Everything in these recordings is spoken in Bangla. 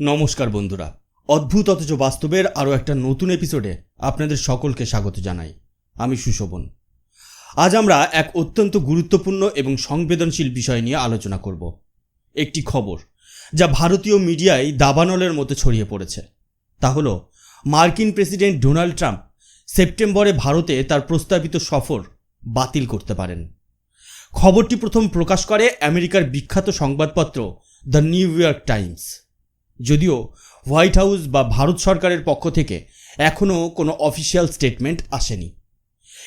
নমস্কার বন্ধুরা। অদ্ভুত অথচ বাস্তবের আরও একটা নতুন এপিসোডে আপনাদের সকলকে স্বাগত জানাই। আমি সুশোভন। আজ আমরা এক অত্যন্ত গুরুত্বপূর্ণ এবং সংবেদনশীল বিষয় নিয়ে আলোচনা করব। একটি খবর যা ভারতীয় মিডিয়ায় দাবানলের মতো ছড়িয়ে পড়েছে। তা হল, মার্কিন প্রেসিডেন্ট ডোনাল্ড ট্রাম্প সেপ্টেম্বরে ভারতে তার প্রস্তাবিত সফর বাতিল করতে পারেন। খবরটি প্রথম প্রকাশ করে আমেরিকার বিখ্যাত সংবাদপত্র দ্য নিউ ইয়র্ক টাইমস। যদিও হোয়াইট হাউস বা ভারত সরকারের পক্ষ থেকে এখনও কোনো অফিসিয়াল স্টেটমেন্ট আসেনি।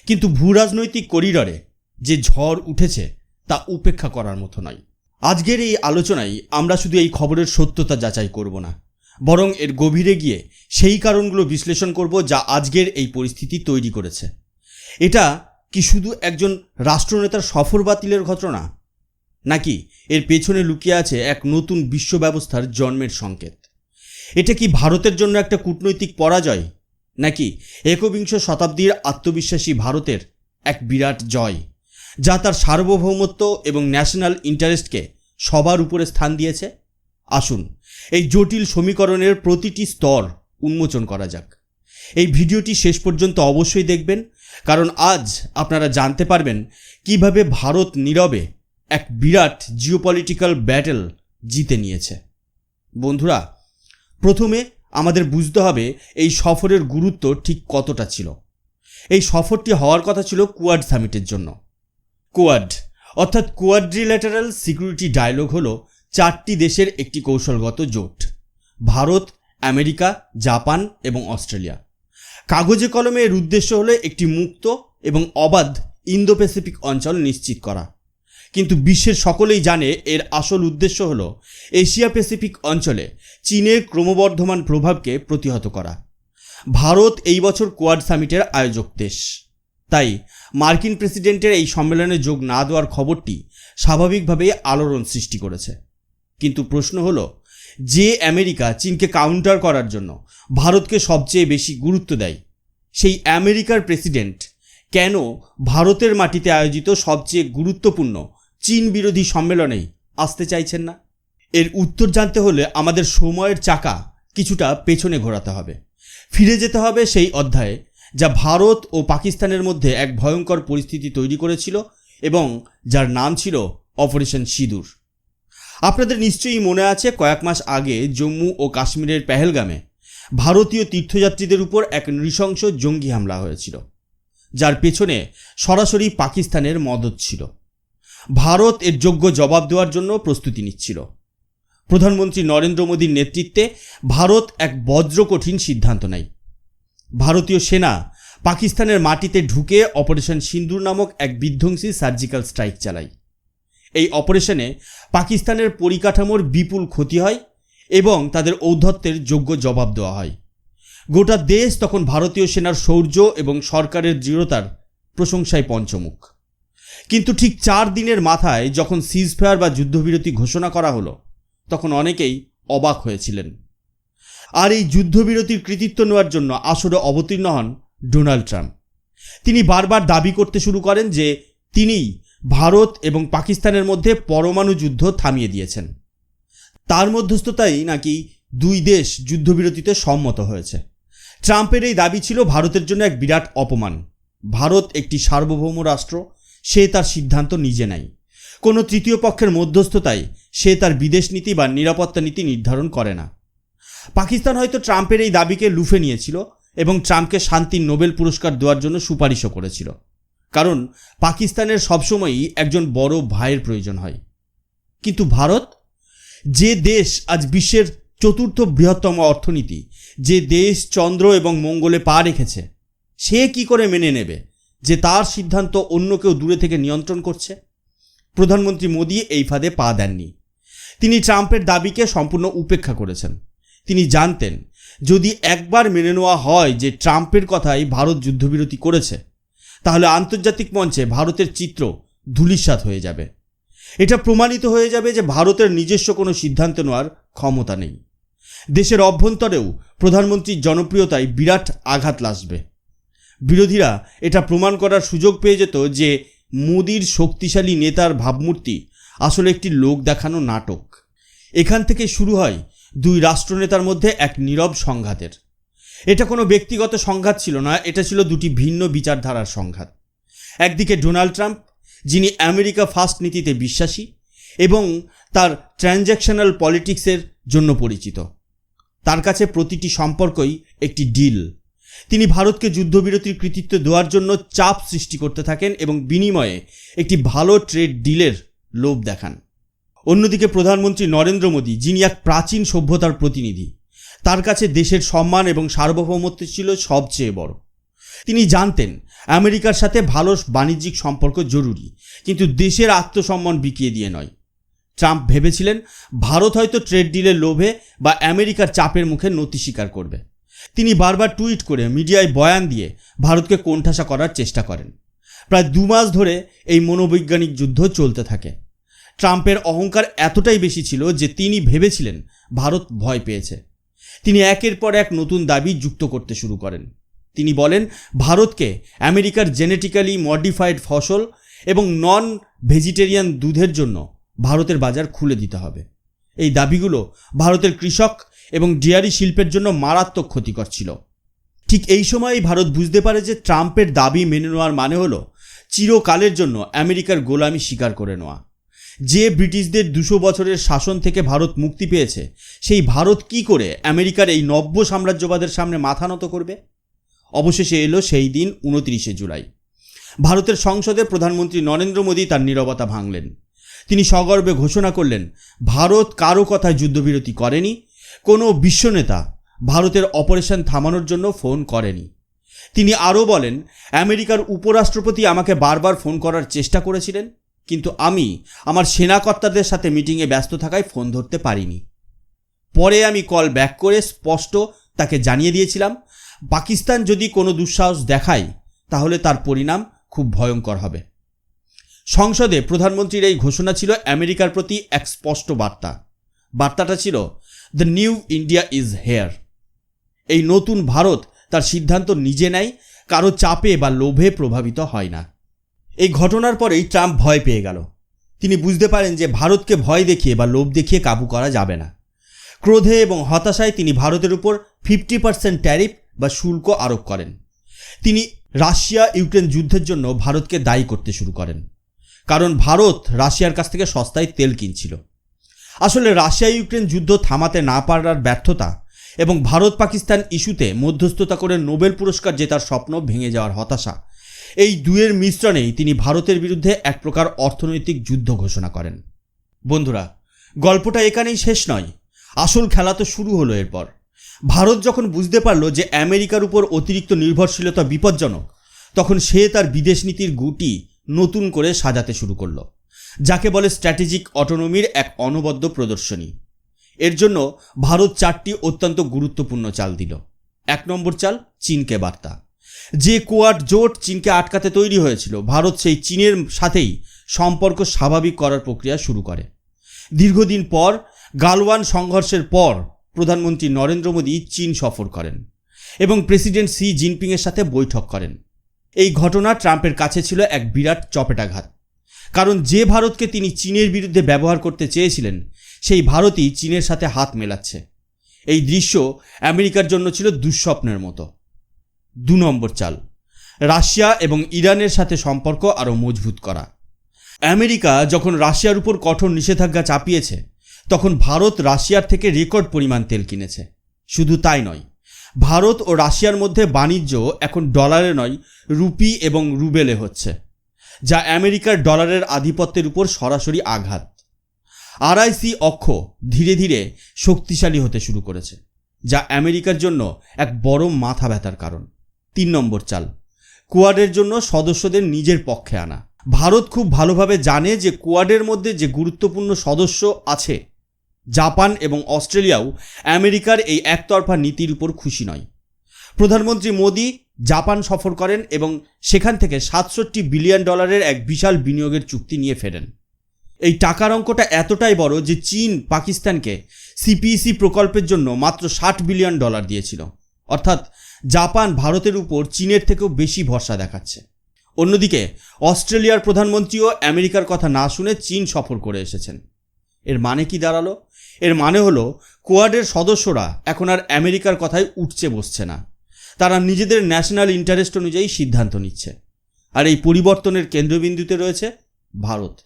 কিন্তু ভূরাজনৈতিক করিডরে যে ঝড় উঠেছে তা উপেক্ষা করার মতো নয়। আজকের এই আলোচনায় আমরা শুধু এই খবরের সত্যতা যাচাই করব না, বরং এর গভীরে গিয়ে সেই কারণগুলো বিশ্লেষণ করব যা আজকের এই পরিস্থিতি তৈরি করেছে। এটা কি শুধু একজন রাষ্ট্রনেতার সফর বাতিলের ঘটনা নাকি এর পেছনে লুকিয়ে আছে এক নতুন বিশ্ব ব্যবস্থার জন্মের সংকেত? এটা কি ভারতের জন্য একটা কূটনৈতিক পরাজয়? নাকি একবিংশ শতাব্দীর আত্মবিশ্বাসী ভারতের এক বিরাট জয়, যা তার সার্বভৌমত্ব এবং ন্যাশনাল ইন্টারেস্টকে সবার উপরে স্থান দিয়েছে? আসুন, এই জটিল সমীকরণের প্রতিটি স্তর উন্মোচন করা যাক। এই ভিডিওটি শেষ পর্যন্ত অবশ্যই দেখবেন, কারণ আজ আপনারা জানতে পারবেন কীভাবে ভারত নীরবে এক বিরাট জিওপলিটিক্যাল ব্যাটেল জিতে নিয়েছে। বন্ধুরা, প্রথমে আমাদের বুঝতে হবে এই সফরের গুরুত্ব ঠিক কতটা ছিল। এই সফরটি হওয়ার কথা ছিল কুয়াড সামিটের জন্য। কোয়াড, অর্থাৎ কোয়াড্রিল্যাটারাল সিকিউরিটি ডায়লগ হলো চারটি দেশের একটি কৌশলগত জোট, ভারত, আমেরিকা, জাপান এবং অস্ট্রেলিয়া। কাগজে কলমে এর উদ্দেশ্য হলো একটি মুক্ত এবং অবাধ ইন্দো প্যাসিফিক অঞ্চল নিশ্চিত করা। কিন্তু বিশ্বের সকলেই জানে এর আসল উদ্দেশ্য হল এশিয়া প্যাসিফিক অঞ্চলে চীনের ক্রমবর্ধমান প্রভাবকে প্রতিহত করা। ভারত এই বছর কোয়াড সামিটের আয়োজক দেশ। তাই মার্কিন প্রেসিডেন্টের এই সম্মেলনে যোগ না দেওয়ার খবরটি স্বাভাবিকভাবেই আলোড়ন সৃষ্টি করেছে। কিন্তু প্রশ্ন হলো, যে আমেরিকা চীনকে কাউন্টার করার জন্য ভারতকে সবচেয়ে বেশি গুরুত্ব দেয়, সেই আমেরিকার প্রেসিডেন্ট কেন ভারতের মাটিতে আয়োজিত সবচেয়ে গুরুত্বপূর্ণ চীন বিরোধী সম্মেলনে আসতে চাইছেন না। এর উত্তর জানতে হলে আমাদের সময়ের চাকা কিছুটা পেছনে ঘোরাতে হবে। ফিরে যেতে হবে সেই অধ্যায়ে, যা ভারত ও পাকিস্তানের মধ্যে এক ভয়ঙ্কর পরিস্থিতি তৈরি করেছিল এবং যার নাম ছিল অপারেশন সিঁদুর। আপনাদের নিশ্চয়ই মনে আছে, কয়েক মাস আগে জম্মু ও কাশ্মীরের পেহেলগামে ভারতীয় তীর্থযাত্রীদের উপর এক নৃশংস জঙ্গি হামলা হয়েছিল, যার পেছনে সরাসরি পাকিস্তানের মদত ছিল। ভারত এর যোগ্য জবাব দেওয়ার জন্য প্রস্তুতি নিচ্ছিল। প্রধানমন্ত্রী নরেন্দ্র মোদীর নেতৃত্বে ভারত এক বজ্র কঠিন সিদ্ধান্ত নেয়। ভারতীয় সেনা পাকিস্তানের মাটিতে ঢুকে অপারেশন সিন্দুর নামক এক বিধ্বংসী সার্জিক্যাল স্ট্রাইক চালায়। এই অপারেশনে পাকিস্তানের পরিকাঠামোর বিপুল ক্ষতি হয় এবং তাদের ঔদ্ধত্যের যোগ্য জবাব দেওয়া হয়। গোটা দেশ তখন ভারতীয় সেনার শৌর্য এবং সরকারের দৃঢ়তার প্রশংসায় পঞ্চমুখ। কিন্তু ঠিক চার দিনের মাথায় যখন সিজফায়ার বা যুদ্ধবিরতি ঘোষণা করা হলো, তখন অনেকেই অবাক হয়েছিলেন। আর এই যুদ্ধবিরতির কৃতিত্ব নেওয়ার জন্য আসরে অবতীর্ণ হন ডোনাল্ড ট্রাম্প। তিনি বারবার দাবি করতে শুরু করেন যে তিনিই ভারত এবং পাকিস্তানের মধ্যে পরমাণু যুদ্ধ থামিয়ে দিয়েছেন। তার মধ্যস্থতাই নাকি দুই দেশ যুদ্ধবিরতিতে সম্মত হয়েছে। ট্রাম্পের এই দাবি ছিল ভারতের জন্য এক বিরাট অপমান। ভারত একটি সার্বভৌম রাষ্ট্র সে তার সিদ্ধান্ত নিজে নেয়। কোনো তৃতীয় পক্ষের মধ্যস্থতায় সে তার বিদেশ নীতি বা নিরাপত্তা নীতি নির্ধারণ করে না। পাকিস্তান হয়তো ট্রাম্পের এই দাবিকে লুফে নিয়েছিল এবং ট্রাম্পকে শান্তির নোবেল পুরস্কার দেওয়ার জন্য সুপারিশও করেছিল। কারণ পাকিস্তানের সবসময়ই একজন বড় ভাইয়ের প্রয়োজন হয়। কিন্তু ভারত? যে দেশ আজ বিশ্বের চতুর্থ বৃহত্তম অর্থনীতি, যে দেশ চন্দ্র এবং মঙ্গলে পা রেখেছে, সে কি করে মেনে নেবে? যে তার সিদ্ধান্ত অন্য কেউ দূরে থেকে নিয়ন্ত্রণ করছে। প্রধানমন্ত্রী মোদী এই ফাঁদে পা দেননি। তিনি ট্রাম্পের দাবিকে সম্পূর্ণ উপেক্ষা করেছেন। তিনি জানতেন, যদি একবার মেনে নেওয়া হয় যে ট্রাম্পের কথাই ভারত যুদ্ধবিরতি করেছে, তাহলে আন্তর্জাতিক মঞ্চে ভারতের চিত্র ধূলিসাৎ হয়ে যাবে। এটা প্রমাণিত হয়ে যাবে যে ভারতের নিজস্ব কোনো সিদ্ধান্ত নেওয়ার ক্ষমতা নেই। দেশের অভ্যন্তরেও প্রধানমন্ত্রীর জনপ্রিয়তায় বিরাট আঘাত লাসবে। বিরোধীরা এটা প্রমাণ করার সুযোগ পেয়ে যেত যে মোদির শক্তিশালী নেতার ভাবমূর্তি আসলে একটি লোক দেখানো নাটক। এখান থেকে শুরু হয় দুই রাষ্ট্রনেতার মধ্যে এক নীরব সংঘাতের। এটা কোনো ব্যক্তিগত সংঘাত ছিল না, এটা ছিল দুটি ভিন্ন বিচারধারার সংঘাত। একদিকে ডোনাল্ড ট্রাম্প, যিনি আমেরিকা ফার্স্ট নীতিতে বিশ্বাসী এবং তার ট্রানজ্যাকশনাল পলিটিক্সের জন্য পরিচিত। তার কাছে প্রতিটি সম্পর্কই একটি ডিল। তিনি ভারতকে যুদ্ধবিরতির কৃতিত্ব দেওয়ার জন্য চাপ সৃষ্টি করতে থাকেন এবং বিনিময়ে একটি ভালো ট্রেড ডিলের লোভ দেখান। অন্যদিকে প্রধানমন্ত্রী নরেন্দ্র মোদী, যিনি এক প্রাচীন সভ্যতার প্রতিনিধি, তার কাছে দেশের সম্মান এবং সার্বভৌমত্ব ছিল সবচেয়ে বড়। তিনি জানতেন, আমেরিকার সাথে ভালো বাণিজ্যিক সম্পর্ক জরুরি, কিন্তু দেশের আত্মসম্মান বিকিয়ে দিয়ে নয়। ট্রাম্প ভেবেছিলেন, ভারত হয়তো ট্রেড ডিলের লোভে বা আমেরিকার চাপের মুখে নতি স্বীকার করবে। তিনি বারবার টুইট করে মিডিয়ায় বয়ান দিয়ে ভারতকে কোণঠাসা করার চেষ্টা করেন। প্রায় দু মাস ধরে এই মনোবৈজ্ঞানিক যুদ্ধ চলতে থাকে। ট্রাম্পের অহংকার এতটাই বেশি ছিল যে তিনি ভেবেছিলেন ভারত ভয় পেয়েছে। তিনি একের পর এক নতুন দাবি যুক্ত করতে শুরু করেন। তিনি বলেন, ভারতকে আমেরিকার জেনেটিক্যালি মডিফাইড ফসল এবং নন ভেজিটেরিয়ান দুধের জন্য ভারতের বাজার খুলে দিতে হবে। এই দাবিগুলো ভারতের কৃষক এবং ডেয়ারি শিল্পের জন্য মারাত্মক ক্ষতিকর ছিল। ঠিক এই সময়ই ভারত বুঝতে পারে যে ট্রাম্পের দাবি মেনে নেওয়ার মানে হলো চিরকালের জন্য আমেরিকার গোলামি স্বীকার করে নেওয়া। যে ব্রিটিশদের দুশো বছরের শাসন থেকে ভারত মুক্তি পেয়েছে, সেই ভারত কি করে আমেরিকার এই নব্য সাম্রাজ্যবাদের সামনে মাথা নত করবে? অবশেষে এলো সেই দিন উনত্রিশে জুলাই। ভারতের সংসদে প্রধানমন্ত্রী নরেন্দ্র মোদী তার নীরবতা ভাঙলেন। তিনি সগর্বে ঘোষণা করলেন, ভারত কারও কথায় যুদ্ধবিরতি করেনি কোনো বিশ্বনেতা ভারতের অপারেশন থামানোর জন্য ফোন করেনি। তিনি আরও বলেন, আমেরিকার উপরাষ্ট্রপতি আমাকে বারবার ফোন করার চেষ্টা করেছিলেন, কিন্তু আমি আমার সেনাকর্তাদের সাথে মিটিংয়ে ব্যস্ত থাকায় ফোন ধরতে পারিনি। পরে আমি কল ব্যাক করে স্পষ্ট তাকে জানিয়ে দিয়েছিলাম, পাকিস্তান যদি কোনো দুঃসাহস দেখায়, তাহলে তার পরিণাম খুব ভয়ঙ্কর হবে। সংসদে প্রধানমন্ত্রীর এই ঘোষণা ছিল আমেরিকার প্রতি এক স্পষ্ট বার্তা। বার্তাটা ছিল the New India is here এই নতুন ভারত তার সিদ্ধান্ত নিজে নেয়, কারও চাপে বা লোভে প্রভাবিত হয় না। এই ঘটনার পরেই ট্রাম্প ভয় পেয়ে গেল। তিনি বুঝতে পারেন যে ভারতকে ভয় দেখিয়ে বা লোভ দেখিয়ে কাবু করা যাবে না। ক্রোধে এবং হতাশায় তিনি ভারতের উপর ফিফটি পার্সেন্ট ট্যারিফ বা শুল্ক আরোপ করেন। তিনি রাশিয়া ইউক্রেন যুদ্ধের জন্য ভারতকে দায়ী করতে শুরু করেন। কারণ ভারত রাশিয়ার কাছ থেকে সস্তায় তেল কিনছিল। আসলে রাশিয়া ইউক্রেন যুদ্ধ থামাতে না পারার ব্যর্থতা এবং ভারত পাকিস্তান ইস্যুতে মধ্যস্থতা করে নোবেল পুরস্কার জেতার স্বপ্ন ভেঙে যাওয়ার হতাশা। এই দুয়ের মিশ্রণেই তিনি ভারতের বিরুদ্ধে এক প্রকার অর্থনৈতিক যুদ্ধ ঘোষণা করেন। বন্ধুরা, গল্পটা এখানেই শেষ নয়। আসল খেলা তো শুরু হলো এরপর। ভারত যখন বুঝতে পারল যে আমেরিকার উপর অতিরিক্ত নির্ভরশীলতা বিপজ্জনক, তখন সে তার বিদেশ নীতির গুটি নতুন করে সাজাতে শুরু করল। যাকে বলে স্ট্র্যাটেজিক অটোনমির এক অনবদ্য প্রদর্শনী। এর জন্য ভারত চারটি অত্যন্ত গুরুত্বপূর্ণ চাল দিল। এক নম্বর চাল চীনকে বার্তা। যে কোয়াড জোট চীনকে আটকাতে তৈরি হয়েছিল, ভারত সেই চীনের সাথেই সম্পর্ক স্বাভাবিক করার প্রক্রিয়া শুরু করে। দীর্ঘদিন পর, গালওয়ান সংঘর্ষের পর প্রধানমন্ত্রী নরেন্দ্র মোদী চীন সফর করেন এবং প্রেসিডেন্ট সি জিনপিংয়ের সাথে বৈঠক করেন। এই ঘটনা ট্রাম্পের কাছে ছিল এক বিরাট চপেটাঘাত। কারণ যে ভারতকে তিনি চীনের বিরুদ্ধে ব্যবহার করতে চেয়েছিলেন, সেই ভারতই চীনের সাথে হাত মেলাচ্ছে। এই দৃশ্য আমেরিকার জন্য ছিল দুঃস্বপ্নের মতো। দু নম্বর চাল, রাশিয়া এবং ইরানের সাথে সম্পর্ক আরও মজবুত করা। আমেরিকা যখন রাশিয়ার উপর কঠোর নিষেধাজ্ঞা চাপিয়েছে, তখন ভারত রাশিয়ার থেকে রেকর্ড পরিমাণ তেল কিনেছে। শুধু তাই নয়, ভারত ও রাশিয়ার মধ্যে বাণিজ্য এখন ডলারে নয়, রুপি এবং রুবেলে হচ্ছে। যা আমেরিকার ডলারের আধিপত্যের উপর সরাসরি আঘাত। আরআইসি অক্ষ ধীরে ধীরে শক্তিশালী হতে শুরু করেছে, যা আমেরিকার জন্য এক বড় মাথা ব্যথার কারণ। তিন নম্বর চাল, কোয়াডের জন্য সদস্যদের নিজের পক্ষে আনা। ভারত খুব ভালোভাবে জানে যে কোয়াডের মধ্যে যে গুরুত্বপূর্ণ সদস্য আছে, জাপান এবং অস্ট্রেলিয়াও আমেরিকার এই একতরফা নীতির উপর খুশি নয়। প্রধানমন্ত্রী মোদী জাপান সফর করেন এবং সেখান থেকে সাতষট্টি বিলিয়ন ডলারের এক বিশাল বিনিয়োগের চুক্তি নিয়ে ফেরেন। এই টাকার অঙ্কটা এতটাই বড় যে চীন পাকিস্তানকে সিপিইসি প্রকল্পের জন্য মাত্র ষাট বিলিয়ন ডলার দিয়েছিল। অর্থাৎ জাপান ভারতের উপর চীনের থেকেও বেশি ভরসা দেখাচ্ছে। অন্যদিকে অস্ট্রেলিয়ার প্রধানমন্ত্রীও আমেরিকার কথা না শুনে চীন সফর করে এসেছেন। এর মানে কি দাঁড়াল? এর মানে হলো, কোয়াডের সদস্যরা এখন আর আমেরিকার কথায় উঠছে বসছে না। তারা নিজেদের ন্যাশনাল ইন্টারেস্ট অনুযায়ী সিদ্ধান্ত নিচ্ছে। আর এই পরিবর্তনের কেন্দ্রবিন্দুতে রয়েছে ভারত।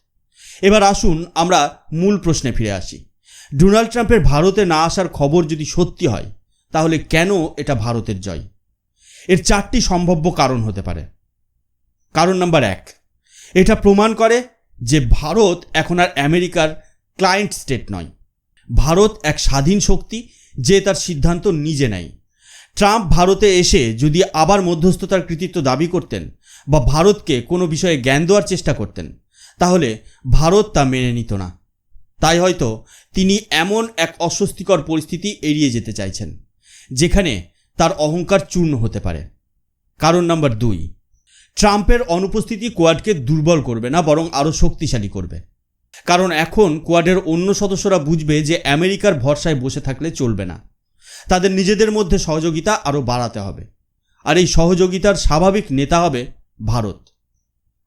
এবার আসুন আমরা মূল প্রশ্নে ফিরে আসি। ডোনাল্ড ট্রাম্পের ভারতে না আসার খবর যদি সত্যি হয়, তাহলে কেন এটা ভারতের জয়? এর চারটি সম্ভাব্য কারণ হতে পারে। কারণ নাম্বার এক, এটা প্রমাণ করে যে ভারত এখন আর আমেরিকার ক্লায়েন্ট স্টেট নয়। ভারত এক স্বাধীন শক্তি যে তার সিদ্ধান্ত নিজে নেয়। ট্রাম্প ভারতে এসে যদি আবার মধ্যস্থতার কৃতিত্ব দাবি করতেন বা ভারতকে কোনো বিষয়ে জ্ঞান দেওয়ার চেষ্টা করতেন, তাহলে ভারত তা মেনে নিত না। তাই হয়তো তিনি এমন এক অস্বস্তিকর পরিস্থিতি এড়িয়ে যেতে চাইছেন, যেখানে তার অহংকার চূর্ণ হতে পারে। কারণ নাম্বার দুই, ট্রাম্পের অনুপস্থিতি কোয়াডকে দুর্বল করবে না, বরং আরও শক্তিশালী করবে। কারণ এখন কোয়াডের অন্য সদস্যরা বুঝবে যে আমেরিকার ভরসায় বসে থাকলে চলবে না। তাদের নিজেদের মধ্যে সহযোগিতা আরও বাড়াতে হবে। আর এই সহযোগিতার স্বাভাবিক নেতা হবে ভারত।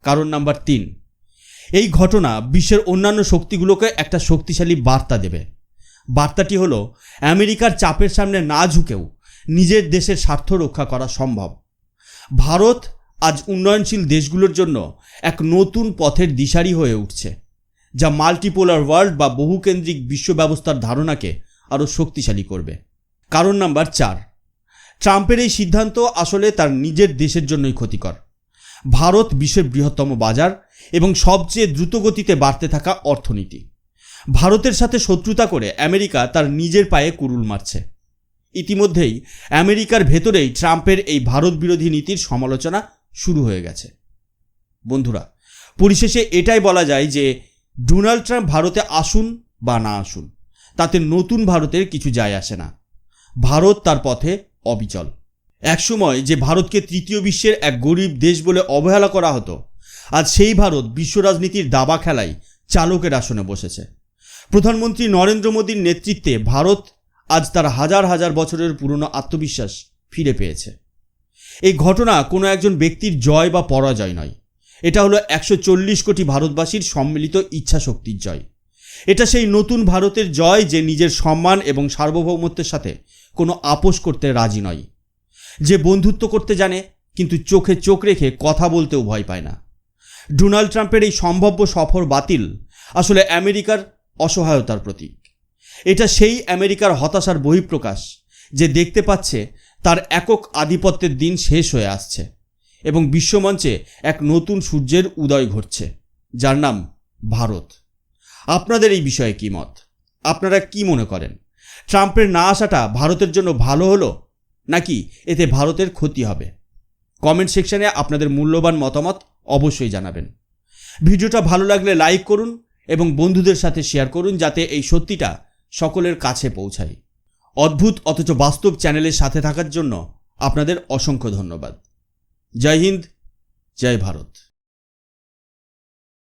কারণ নাম্বার তিন, এই ঘটনা বিশ্বের অন্যান্য শক্তিগুলোকে একটা শক্তিশালী বার্তা দেবে। বার্তাটি হলো, আমেরিকার চাপের সামনে না ঝুঁকেও নিজের দেশের স্বার্থ রক্ষা করা সম্ভব। ভারত আজ উন্নয়নশীল দেশগুলোর জন্য এক নতুন পথের দিশারি হয়ে উঠছে, যা মাল্টিপোলার ওয়ার্ল্ড বা বহুকেন্দ্রিক বিশ্ব ব্যবস্থার ধারণাকে আরও শক্তিশালী করবে। কারণ নাম্বার চার, ট্রাম্পের এই সিদ্ধান্ত আসলে তার নিজের দেশের জন্যই ক্ষতিকর। ভারত বিশ্বের বৃহত্তম বাজার এবং সবচেয়ে দ্রুতগতিতে বাড়তে থাকা অর্থনীতি। ভারতের সাথে শত্রুতা করে আমেরিকা তার নিজের পায়ে কুরুল মারছে। ইতিমধ্যেই আমেরিকার ভেতরেই ট্রাম্পের এই ভারত বিরোধী নীতির সমালোচনা শুরু হয়ে গেছে। বন্ধুরা, পরিশেষে এটাই বলা যায় যে ডোনাল্ড ট্রাম্প ভারতে আসুন বা না আসুন, তাতে নতুন ভারতের কিছু যায় আসে না। ভারত তার পথে অবিচল। একসময় যে ভারতকে তৃতীয় বিশ্বের এক গরিব দেশ বলে অবহেলা করা হতো, আজ সেই ভারত বিশ্ব রাজনীতির দাবা খেলায় চালকের আসনে বসেছে। প্রধানমন্ত্রী নরেন্দ্র মোদীর নেতৃত্বে ভারত আজ তার হাজার হাজার বছরের পুরনো আত্মবিশ্বাস ফিরে পেয়েছে। এই ঘটনা কোনো একজন ব্যক্তির জয় বা পরাজয় নয়। এটা হলো একশো চল্লিশ কোটি ভারতবাসীর সম্মিলিত ইচ্ছা শক্তির জয়। এটা সেই নতুন ভারতের জয় যে নিজের সম্মান এবং সার্বভৌমত্বের সাথে কোনো আপোষ করতে রাজি নয়। যে বন্ধুত্ব করতে জানে, কিন্তু চোখে চোখ রেখে কথা বলতেও ভয় পায় না। ডোনাল্ড ট্রাম্পের এই সম্ভাব্য সফর বাতিল আসলে আমেরিকার অসহায়তার প্রতীক। এটা সেই আমেরিকার হতাশার বহিঃপ্রকাশ যে দেখতে পাচ্ছে তার একক আধিপত্যের দিন শেষ হয়ে আসছে এবং বিশ্বমঞ্চে এক নতুন সূর্যের উদয় ঘটছে, যার নাম ভারত। আপনাদের এই বিষয়ে কী মত? আপনারা কি মনে করেন? ট্রাম্পের না আসাটা ভারতের জন্য ভালো হলো নাকি এতে ভারতের ক্ষতি হবে? কমেন্ট সেকশনে আপনাদের মূল্যবান মতামত অবশ্যই জানাবেন। ভিডিওটা ভালো লাগলে লাইক করুন এবং বন্ধুদের সাথে শেয়ার করুন যাতে এই সত্যিটা সকলের কাছে পৌঁছায়। অদ্ভুত অথচ বাস্তব চ্যানেলের সাথে থাকার জন্য আপনাদের অসংখ্য ধন্যবাদ। জয় হিন্দ, জয় ভারত।